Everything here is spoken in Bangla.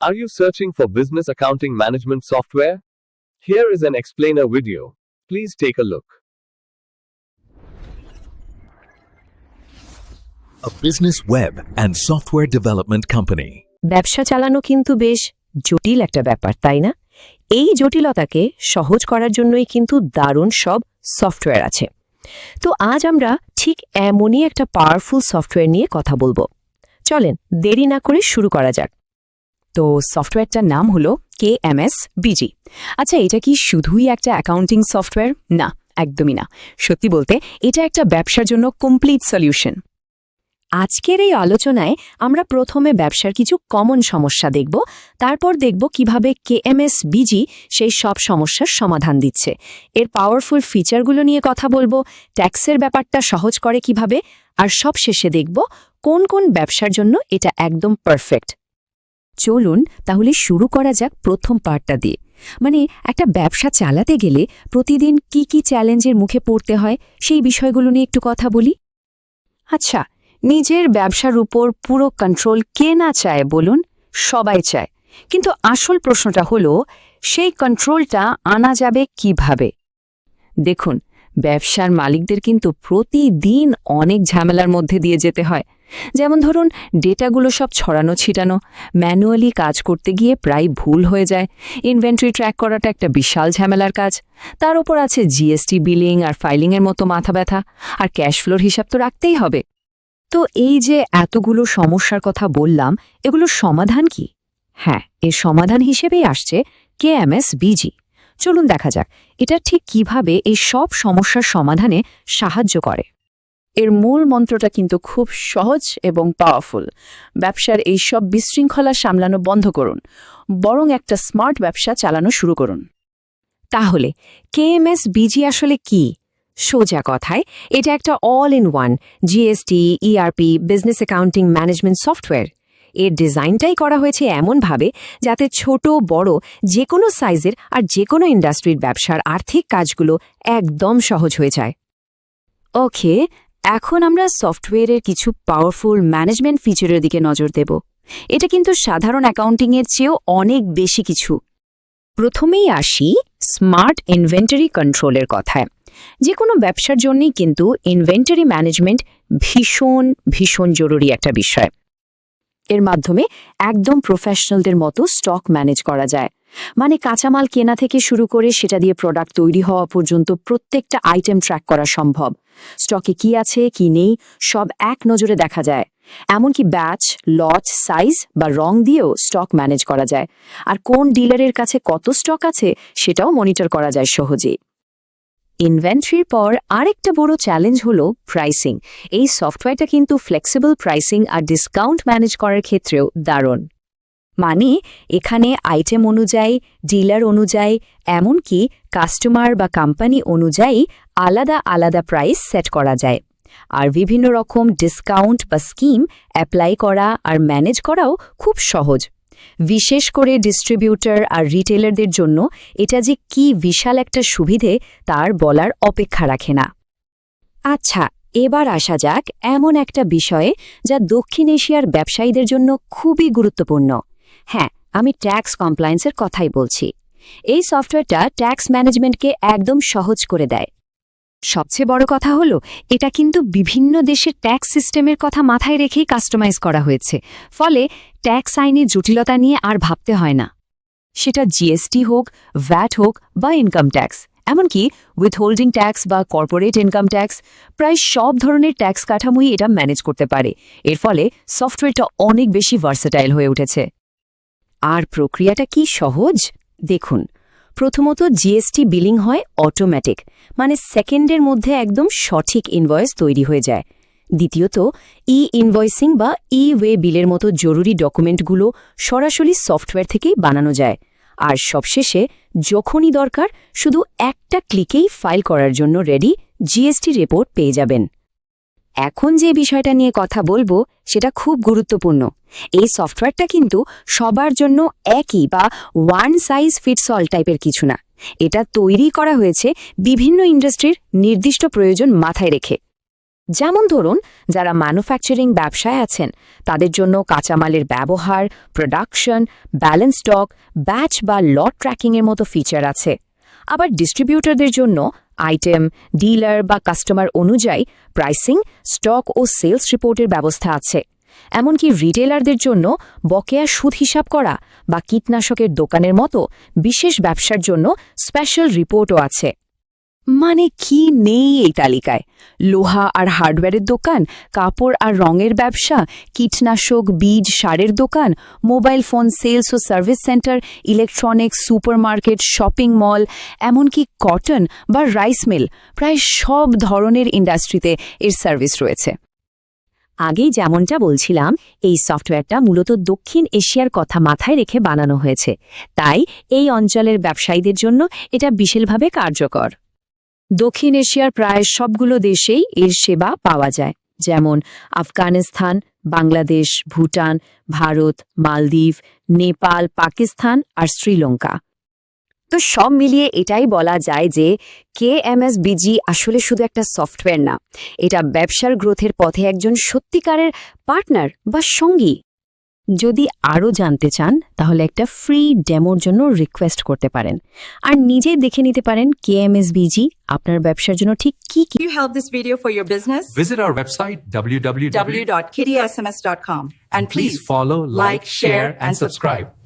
Are you searching for business accounting management software? Here is an explainer video. Please take a look. a business web and software development company. ব্যবসা চালানো কিন্তু বেশ জটিল একটা ব্যাপার তাই না এই জটিলতাকে সহজ করার জন্যই কিন্তু দারুণ সব সফটওয়্যার আছে তো আজ আমরা ঠিক এমনই একটা পাওয়ারফুল সফটওয়্যার নিয়ে কথা বলব চলেন দেরি না করে শুরু করা যাক তো সফটওয়্যারটার নাম হলো কে এম এস বিজি। আচ্ছা এটা কি শুধুই একটা অ্যাকাউন্টিং সফটওয়্যার? না, একদমই না। সত্যি বলতে, এটা একটা ব্যবসার জন্য কমপ্লিট সলিউশন। আজকের এই আলোচনায় আমরা প্রথমে ব্যবসার কিছু কমন সমস্যা দেখব, তারপর দেখব কীভাবে কেএমএস বিজি সেই সব সমস্যার সমাধান দিচ্ছে। এর পাওয়ারফুল ফিচারগুলো নিয়ে কথা বলব ট্যাক্সের ব্যাপারটা সহজ করে কীভাবে, আর সব শেষে দেখব কোন কোন ব্যবসার জন্য এটা একদম পারফেক্ট চলুন তাহলে শুরু করা যাক প্রথম পার্টটা দিয়ে। মানে একটা ব্যবসা চালাতে গেলে প্রতিদিন কি কি চ্যালেঞ্জের মুখে পড়তে হয় সেই বিষয়গুলো নিয়ে একটু কথা বলি। আচ্ছা নিজের ব্যবসার উপর পুরো কন্ট্রোল কে না চায় বলুন? সবাই চায়। কিন্তু আসল প্রশ্নটা হলো, সেই কন্ট্রোলটা আনা যাবে কীভাবে? দেখুন ব্যবসার মালিকদের কিন্তু প্রতিদিন অনেক ঝামেলার মধ্যে দিয়ে যেতে হয়। যেমন ধরুন, ডেটাগুলো সব ছড়ানো, ছিটানো, ম্যানুয়ালি কাজ করতে গিয়ে প্রায় ভুল হয়ে যায়। ইনভেন্টরি ট্র্যাক করাটা একটা বিশাল ঝামেলার কাজ। তার উপর আছে জিএসটি বিলিং আর ফাইলিংয়ের মতো মাথা ব্যথা, আর ক্যাশ ফ্লোর হিসাব তো রাখতেই হবে। তো এই যে এতগুলো সমস্যার কথা বললাম, এগুলোর সমাধান কি? হ্যাঁ এর সমাধান হিসেবেই আসছে কে এম কেএমএস বিজি চলুন দেখা যাক, এটা ঠিক কীভাবে এই সব সমস্যার সমাধানে সাহায্য করে। এর মূল মন্ত্রটা কিন্তু খুব সহজ এবং পাওয়ারফুল ব্যবসার এই সব বিশৃঙ্খলা সামলানো বন্ধ করুন, বরং একটা স্মার্ট ব্যবসা চালানো শুরু করুন। তাহলে কেএমএস বিজি আসলে কি? সোজা কথায়, এটা একটা all in one GST ERP business accounting management software এর ডিজাইনটাই করা হয়েছে এমনভাবে যাতে ছোট, বড় যে কোনো সাইজের আর যে কোনো ইন্ডাস্ট্রির ব্যবসার আর্থিক কাজগুলো একদম সহজ হয়ে যায়। ওকে, এখন আমরা সফটওয়্যারের কিছু পাওয়ারফুল ম্যানেজমেন্ট ফিচারের দিকে নজর দেব। এটা কিন্তু সাধারণ অ্যাকাউন্টিংয়ের চেয়েও অনেক বেশি কিছু। প্রথমেই আসি স্মার্ট ইনভেন্টারি কন্ট্রোলের কথায়। যে কোনো ব্যবসার জন্যই কিন্তু ইনভেন্টারি ম্যানেজমেন্ট ভীষণ ভীষণ জরুরি একটা বিষয়। এর মাধ্যমে একদম প্রফেশনালদের মতো স্টক ম্যানেজ করা যায়। মানে কাঁচামাল কেনা থেকে শুরু করে সেটা দিয়ে প্রোডাক্ট তৈরি হওয়া পর্যন্ত প্রত্যেকটা আইটেম ট্র্যাক করা সম্ভব। স্টকে কি আছে, কি নেই, সব এক নজরে দেখা যায়। এমনকি ব্যাচ লট সাইজ বা রং দিয়েও স্টক ম্যানেজ করা যায়। আর কোন ডিলারের কাছে কত স্টক আছে, সেটাও মনিটর করা যায় সহজেই। ইনভেন্টরির পর আরেকটা বড় চ্যালেঞ্জ হলো প্রাইসিং এই সফটওয়্যারটা কিন্তু ফ্লেক্সিবল প্রাইসিং আর ডিসকাউন্ট ম্যানেজ করার ক্ষেত্রেও দারুণ। মানে এখানে আইটেম অনুযায়ী ডিলার অনুযায়ী, এমনকি কাস্টমার বা কোম্পানি অনুযায়ী আলাদা আলাদা প্রাইস সেট করা যায়। আর বিভিন্ন রকম ডিসকাউন্ট বা স্কিম অ্যাপ্লাই করা আর ম্যানেজ করাও খুব সহজ। বিশেষ করে ডিস্ট্রিবিউটর আর রিটেলারদের জন্য এটা যে কি বিশাল একটা সুবিধে তার বলার অপেক্ষা রাখে না। আচ্ছা এবার আসা যাক এমন একটা বিষয়ে যা দক্ষিণ এশিয়ার ব্যবসায়ীদের জন্য খুবই গুরুত্বপূর্ণ। হ্যাঁ আমি ট্যাক্স কমপ্লায়েন্সের কথাই বলছি। এই সফটওয়্যারটা ট্যাক্স ম্যানেজমেন্টকে একদম সহজ করে দেয়। সবচেয়ে বড় কথা হলো, এটা কিন্তু বিভিন্ন দেশের ট্যাক্স সিস্টেমের কথা মাথায় রেখেই কাস্টমাইজ করা হয়েছে। ফলে ট্যাক্স আইনে জটিলতা নিয়ে আর ভাবতে হয় না। সেটা জিএসটি হোক, ভ্যাট হোক বা ইনকাম ট্যাক্স, এমনকি উইথহোল্ডিং ট্যাক্স বা কর্পোরেট ইনকাম ট্যাক্স, প্রায় সব ধরনের ট্যাক্স কাঠামোই এটা ম্যানেজ করতে পারে। এর ফলে সফটওয়্যারটা অনেক বেশি ভার্সেটাইল হয়ে উঠেছে। আর প্রক্রিয়াটা কি সহজ? দেখুন প্রথমত জিএসটি বিলিং হয় অটোমেটিক মানে সেকেন্ডের মধ্যে একদম সঠিক ইনভয়েস তৈরি হয়ে যায়। দ্বিতীয়ত ই ইনভয়েসিং বা ই ওয়ে বিলের মতো জরুরি ডকুমেন্টগুলো সরাসরি সফটওয়্যার থেকেই বানানো যায়। আর সবশেষে, যখনই দরকার, শুধু একটা ক্লিকেই ফাইল করার জন্য রেডি জিএসটি রিপোর্ট পেয়ে যাবেন। এখন যে বিষয়টা নিয়ে কথা বলব, সেটা খুব গুরুত্বপূর্ণ। এই সফটওয়্যারটা কিন্তু সবার জন্য একই বা ওয়ান সাইজ ফিটস অল টাইপের কিছু না। এটা তৈরি করা হয়েছে বিভিন্ন ইন্ডাস্ট্রির নির্দিষ্ট প্রয়োজন মাথায় রেখে। যেমন ধরুন, যারা ম্যানুফ্যাকচারিং ব্যবসায় আছেন, তাদের জন্য কাঁচামালের ব্যবহার প্রোডাকশন ব্যালেন্স স্টক ব্যাচ বা লট ট্র্যাকিংয়ের মতো ফিচার আছে। আবার ডিস্ট্রিবিউটরদের জন্য আইটেম, ডিলার বা কাস্টমার অনুযায়ী প্রাইসিং, স্টক ও সেলস রিপোর্টের ব্যবস্থা আছে। এমনকি রিটেলারদের জন্য বকেয়া সুদ হিসাব করা বা কীটনাশকের দোকানের মতো বিশেষ ব্যবসার জন্য স্পেশাল রিপোর্টও আছে। মানে কি নেই এই তালিকায়? লোহা আর হার্ডওয়্যারের দোকান, কাপড় আর রঙের ব্যবসা, কীটনাশক, বীজ, সারের দোকান, মোবাইল ফোন, সেলস ও service centre, electronics, supermarket, shopping mall, এমনকি কটন বা রাইস মিল, প্রায় সব ধরনের ইন্ডাস্ট্রিতে এর সার্ভিস রয়েছে। আগেই যেমনটা বলছিলাম, এই সফটওয়্যারটা মূলত দক্ষিণ এশিয়ার কথা মাথায় রেখে বানানো হয়েছে। তাই এই অঞ্চলের ব্যবসায়ীদের জন্য এটা বিশেষভাবে কার্যকর। দক্ষিণ এশিয়ার প্রায় সবগুলো দেশেই এর সেবা পাওয়া যায়, যেমন আফগানিস্তান, বাংলাদেশ, ভুটান, ভারত, মালদ্বীপ, নেপাল, পাকিস্তান আর শ্রীলঙ্কা। তো সব মিলিয়ে এটাই বলা যায় যে কে এম এস বিজি আসলে শুধু একটা সফটওয়্যার না, এটা ব্যবসার গ্রোথের পথে একজন সত্যিকারের পার্টনার বা সঙ্গী। যদি আরও জানতে চান তাহলে একটা ফ্রি ডেমোর জন্য রিকোয়েস্ট করতে পারেন। আর নিজেই দেখে নিতে পারেন কে এম এস বিজি আপনার ব্যবসার জন্য ঠিক কি কি you help this video for your business visit our website www.kidiasms.com and please follow like share and subscribe.